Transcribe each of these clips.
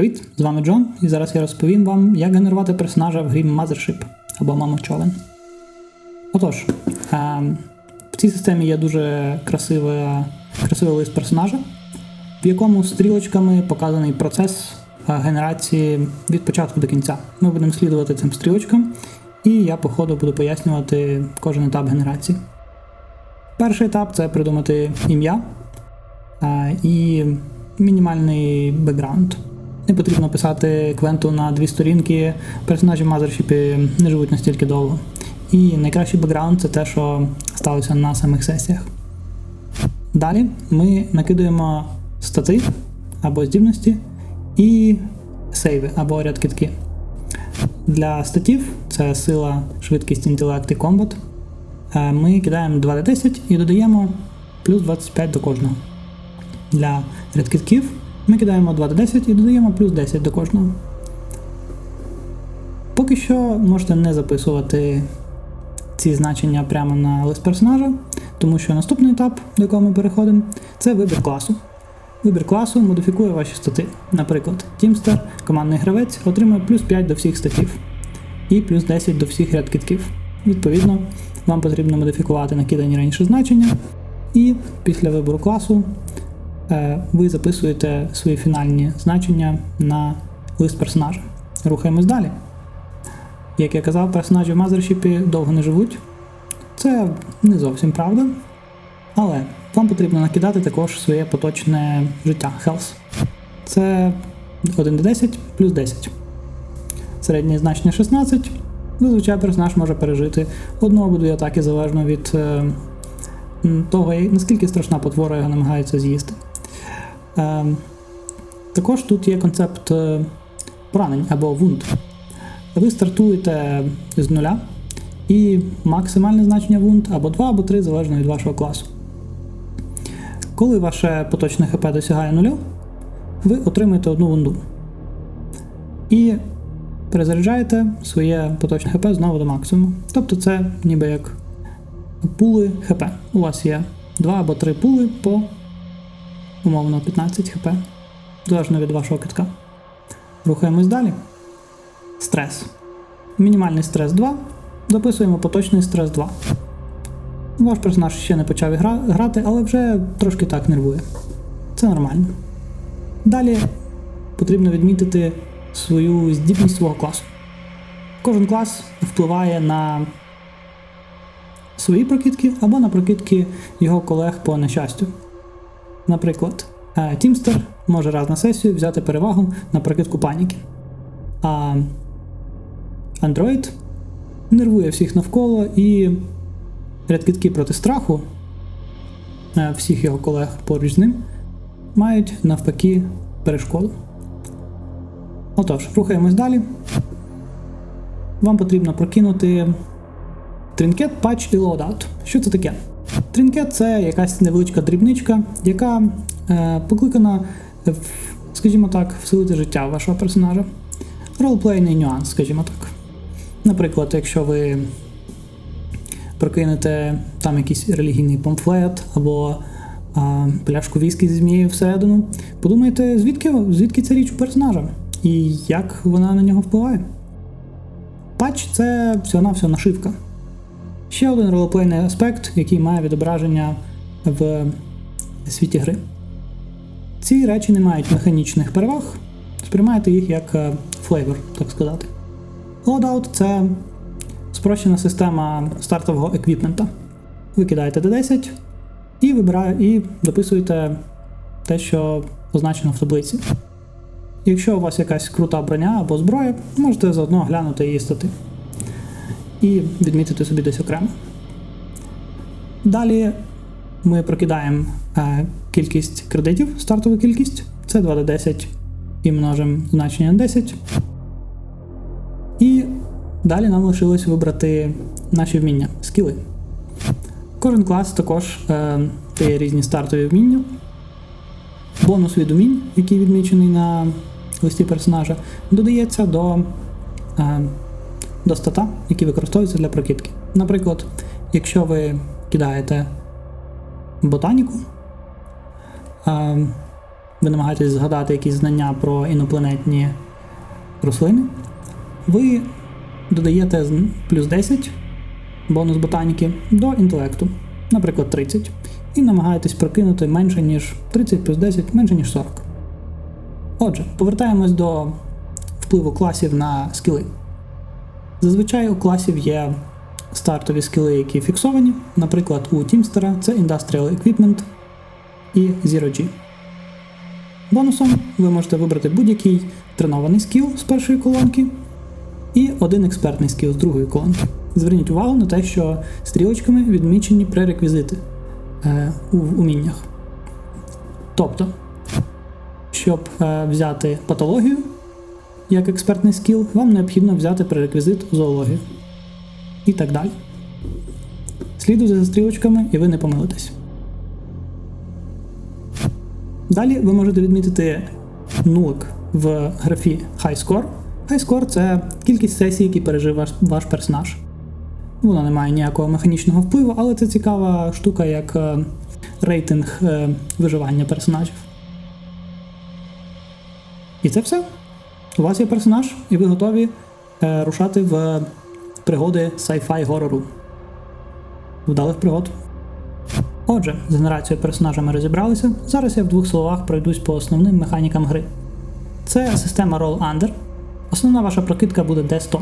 Привіт, з вами Джон, і зараз я розповім вам, як генерувати персонажа в грі Mothership або Мама Човен. Отож, е, в цій системі є дуже красивий, красивий лист персонажа, в якому стрілочками показаний процес е, генерації від початку до кінця. Ми будемо слідувати цим стрілочкам, і я по ходу буду пояснювати кожен етап генерації. Перший етап це придумати ім'я е, і мінімальний бекграунд. Не потрібно писати квенту на дві сторінки, персонажі в Mothership не живуть настільки довго. І найкращий бекграунд це те, що сталося на самих сесіях. Далі ми накидуємо стати або здібності і сейви або ряд китки. Для статів це сила, швидкість, інтелект і комбат. Е, Ми кидаємо 2d10 і додаємо плюс 25 до кожного. Для рядкітків ми кидаємо 2d10 і додаємо плюс 10 до кожного. Поки що можете не записувати ці значення прямо на лист персонажа, тому що наступний етап, до якого ми переходимо, це вибір класу. Вибір класу модифікує ваші стати. Наприклад, Teamster, командний гравець, отримує плюс 5 до всіх статів і плюс 10 до всіх рядкітків. Відповідно, вам потрібно модифікувати накидані раніше значення, і після вибору класу ви записуєте свої фінальні значення на лист персонажа. Рухаємось далі. Як я казав, персонажі в Mothership довго не живуть. Це не зовсім правда. Але вам потрібно накидати також своє поточне життя Health. Це 1d10 плюс 10. Середнє значення 16. Зазвичай персонаж може пережити одну або дві атаки залежно від е, того, наскільки страшна потвора його намагається з'їсти. Е, також тут є концепт е, поранень або вунд. Ви стартуєте з нуля, і максимальне значення вунд або 2, або 3, залежно від вашого класу. Коли ваше поточне ХП досягає нуля, ви отримуєте одну вунду. І перезаряджаєте своє поточне ХП знову до максимуму. Тобто це ніби як пули ХП. У вас є 2 або 3 пули по умовно 15 ХП, залежно від вашого китка. Рухаємось далі. Стрес. Мінімальний стрес 2. Записуємо поточний стрес 2. Ваш персонаж ще не почав гра- грати, але вже трошки так нервує. Це нормально. Далі потрібно відмітити свою здібність свого класу. Кожен клас впливає на свої прокидки або на прокидки його колег по нещастю. Наприклад, е, Тімстер може раз на сесію взяти перевагу на прокидку паніки. А Android нервує всіх навколо і рядкидки проти страху е, всіх його колег поруч з ним мають навпаки перешкоду. Отож, рухаємось далі. Вам потрібно прокинути тринкет, патч і лоудаут. Що це таке? Тринкет це якась невеличка дрібничка, яка е, покликана, скажімо так, вселити життя вашого персонажа. Ролплейний нюанс, скажімо так. Наприклад, якщо ви прокинете там якийсь релігійний памфлет або а, пляшку віскі зі змією всередину, подумайте, звідки, звідки ця річ у персонажа і як вона на нього впливає. Патч це всього-навсього нашивка. Ще один ролеплейний аспект, який має відображення в світі гри. Ці речі не мають механічних переваг, сприймайте їх як е, флейвор, так сказати. Loadout – це спрощена система стартового еквіпмента. Ви кидаєте D10 і вибираєте, і дописуєте те, що позначено в таблиці. Якщо у вас якась крута броня або зброя, можете заодно глянути її стати і відмітити собі десь окремо. Далі ми прокидаємо е, кількість кредитів, стартову кількість. Це 2d10 і множимо значення на 10. І далі нам лишилось вибрати наші вміння, скіли. Кожен клас також е, дає різні стартові вміння. Бонус від умінь, який відмічений на листі персонажа, додається до, е, до стата, які використовуються для прокидки. Наприклад, якщо ви кидаєте ботаніку, ви намагаєтесь згадати якісь знання про інопланетні рослини, ви додаєте плюс 10 бонус ботаніки до інтелекту, наприклад, 30, і намагаєтесь прокинути менше, ніж 30 плюс 10, менше, ніж 40. Отже, повертаємось до впливу класів на скіли. Зазвичай у класів є стартові скіли, які фіксовані. Наприклад, у Тімстера це Industrial Equipment і Zero G. Бонусом ви можете вибрати будь-який тренований скіл з першої колонки і один експертний скіл з другої колонки. Зверніть увагу на те, що стрілочками відмічені пререквізити е, у уміннях. Тобто, щоб е, взяти патологію як експертний скіл, вам необхідно взяти пререквізит зоологію. І так далі. Слідуйте за стрілочками, і ви не помилитесь. Далі ви можете відмітити нулик в графі High Score. High Score це кількість сесій, які пережив ваш, ваш персонаж. Воно не має ніякого механічного впливу, але це цікава штука як е, рейтинг е, виживання персонажів. І це все. У вас є персонаж, і ви готові е, рушати в пригоди sci-fi горору. Вдалих пригод. Отже, з генерацією персонажа ми розібралися. Зараз я в двох словах пройдусь по основним механікам гри. Це система Roll Under. Основна ваша прокидка буде D100.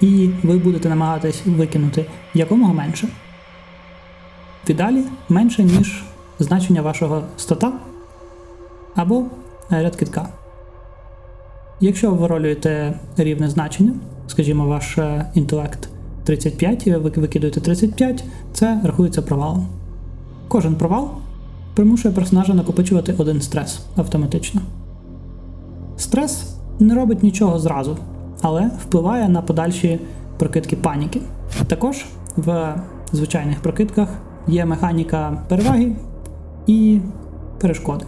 І ви будете намагатись викинути якомога менше. В ідеалі менше, ніж значення вашого стата або е, ряд китка. Якщо ви виролюєте рівне значення, скажімо, ваш е, інтелект 35, і ви викидуєте 35, це рахується провалом. Кожен провал примушує персонажа накопичувати один стрес автоматично. Стрес не робить нічого зразу, але впливає на подальші прокидки паніки. Також в звичайних прокидках є механіка переваги і перешкоди.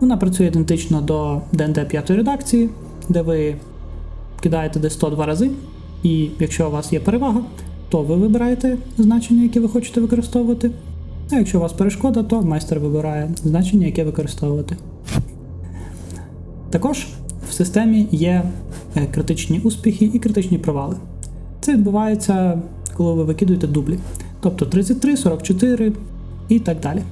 Вона працює ідентично до ДНД 5 редакції, де ви кидаєте десь 102 рази, і якщо у вас є перевага, то ви вибираєте значення, яке ви хочете використовувати. А якщо у вас перешкода, то майстер вибирає значення, яке використовувати. Також в системі є е, критичні успіхи і критичні провали. Це відбувається, коли ви викидуєте дублі, тобто 33, 44 і так далі.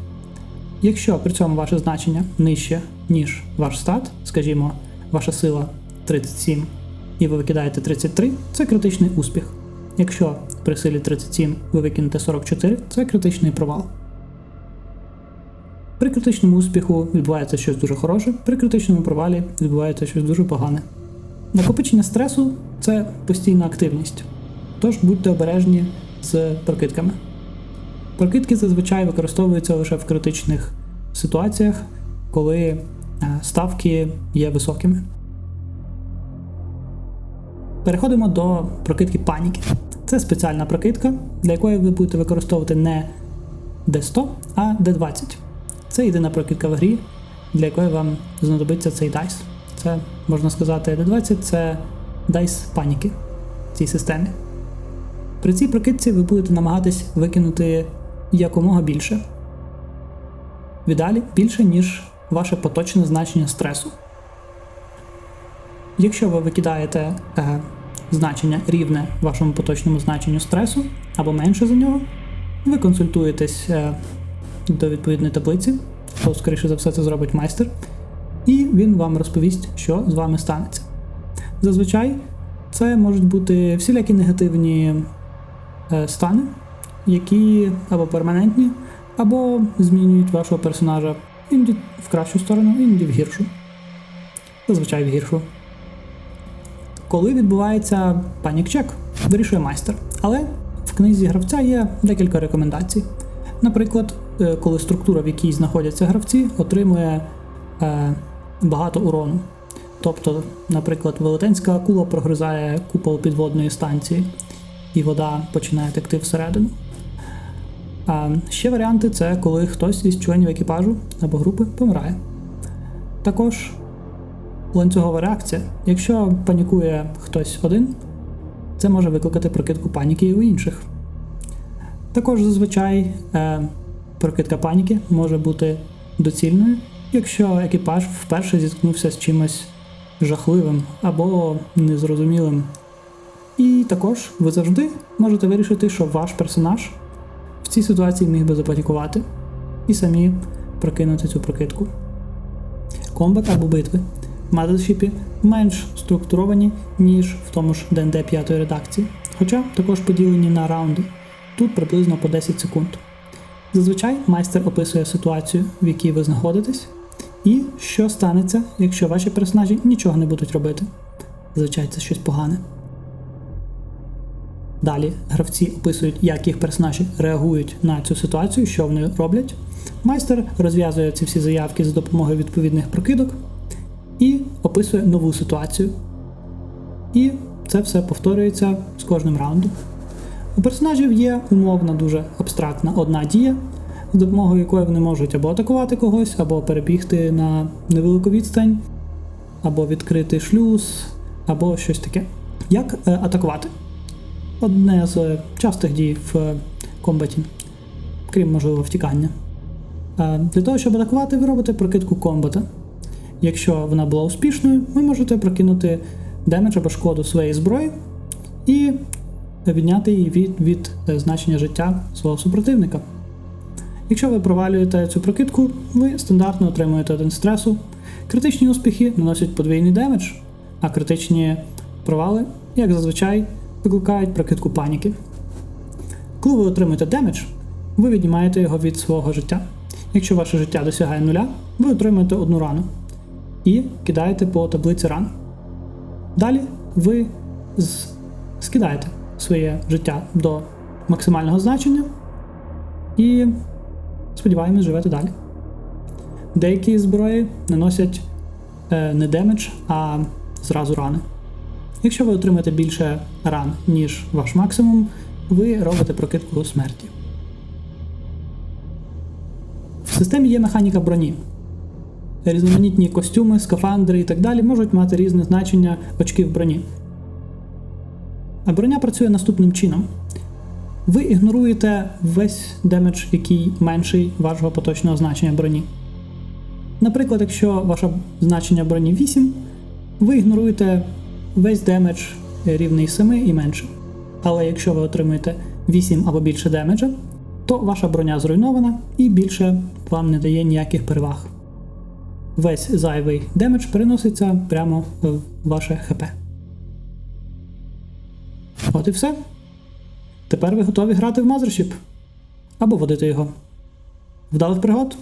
Якщо при цьому ваше значення нижче, ніж ваш стат, скажімо, ваша сила 37 і ви викидаєте 33, це критичний успіх. Якщо при силі 37 ви викинете 44, це критичний провал. При критичному успіху відбувається щось дуже хороше, при критичному провалі відбувається щось дуже погане. Накопичення стресу це постійна активність, тож будьте обережні з прокидками. Прокидки зазвичай використовуються лише в критичних ситуаціях, коли е, ставки є високими. Переходимо до прокидки паніки. Це спеціальна прокидка, для якої ви будете використовувати не D100, а D20. Це єдина прокидка в грі, для якої вам знадобиться цей дайс. Це, можна сказати, D20 це дайс паніки в цій системі. При цій прокидці ви будете намагатись викинути якомога більше. В ідеалі більше, ніж ваше поточне значення стресу. Якщо ви викидаєте е, значення рівне вашому поточному значенню стресу або менше за нього, ви консультуєтесь е, до відповідної таблиці, то, скоріше за все, це зробить майстер, і він вам розповість, що з вами станеться. Зазвичай це можуть бути всілякі негативні е, стани, які або перманентні, або змінюють вашого персонажа іноді в кращу сторону, іноді в гіршу. Зазвичай в гіршу. Коли відбувається панік-чек, вирішує майстер. Але в книзі гравця є декілька рекомендацій. Наприклад, е, коли структура, в якій знаходяться гравці, отримує е, багато урону. Тобто, наприклад, велетенська акула прогризає купол підводної станції, і вода починає текти всередину. А ще варіанти це коли хтось із членів екіпажу або групи помирає. Також ланцюгова реакція. Якщо панікує хтось один, це може викликати прокидку паніки і у інших. Також зазвичай е, прокидка паніки може бути доцільною, якщо екіпаж вперше зіткнувся з чимось жахливим або незрозумілим. І також ви завжди можете вирішити, що ваш персонаж в цій ситуації міг би запанікувати і самі прокинути цю прокидку. Комбат або битви в Mothership менш структуровані, ніж в тому ж ДНД 5 редакції, хоча також поділені на раунди, тут приблизно по 10 секунд. Зазвичай майстер описує ситуацію, в якій ви знаходитесь, і що станеться, якщо ваші персонажі нічого не будуть робити. Зазвичай це щось погане. Далі гравці описують, як їх персонажі реагують на цю ситуацію, що вони роблять. Майстер розв'язує ці всі заявки за допомогою відповідних прокидок і описує нову ситуацію. І це все повторюється з кожним раундом. У персонажів є умовна, дуже абстрактна одна дія, з допомогою якої вони можуть або атакувати когось, або перебігти на невелику відстань, або відкрити шлюз, або щось таке. Як е, атакувати? Одне з частих дій в е, комбаті, крім можливо втікання. Е, Для того, щоб атакувати, ви робите прокидку комбата. Якщо вона була успішною, ви можете прокинути демедж або шкоду своєї зброї і відняти її від, від е, значення життя свого супротивника. Якщо ви провалюєте цю прокидку, ви стандартно отримуєте один стресу. Критичні успіхи наносять подвійний демедж, а критичні провали, як зазвичай, викликають прокидку паніки. Коли ви отримуєте демедж, ви віднімаєте його від свого життя. Якщо ваше життя досягає нуля, ви отримуєте одну рану і кидаєте по таблиці ран. Далі ви скидаєте своє життя до максимального значення і сподіваємось, живете далі. Деякі зброї наносять е, не демедж, а зразу рани. Якщо ви отримаєте більше ран, ніж ваш максимум, ви робите прокидку смерті. В системі є механіка броні. Різноманітні костюми, скафандри і так далі можуть мати різне значення очків броні. А броня працює наступним чином. Ви ігноруєте весь демедж, який менший вашого поточного значення броні. Наприклад, якщо ваше значення броні 8, ви ігноруєте весь демедж рівний 7 і менше. Але якщо ви отримуєте 8 або більше демеджа, то ваша броня зруйнована і більше вам не дає ніяких переваг. Весь зайвий демедж переноситься прямо в ваше ХП. От і все. Тепер ви готові грати в Mothership або водити його. Вдалих пригод!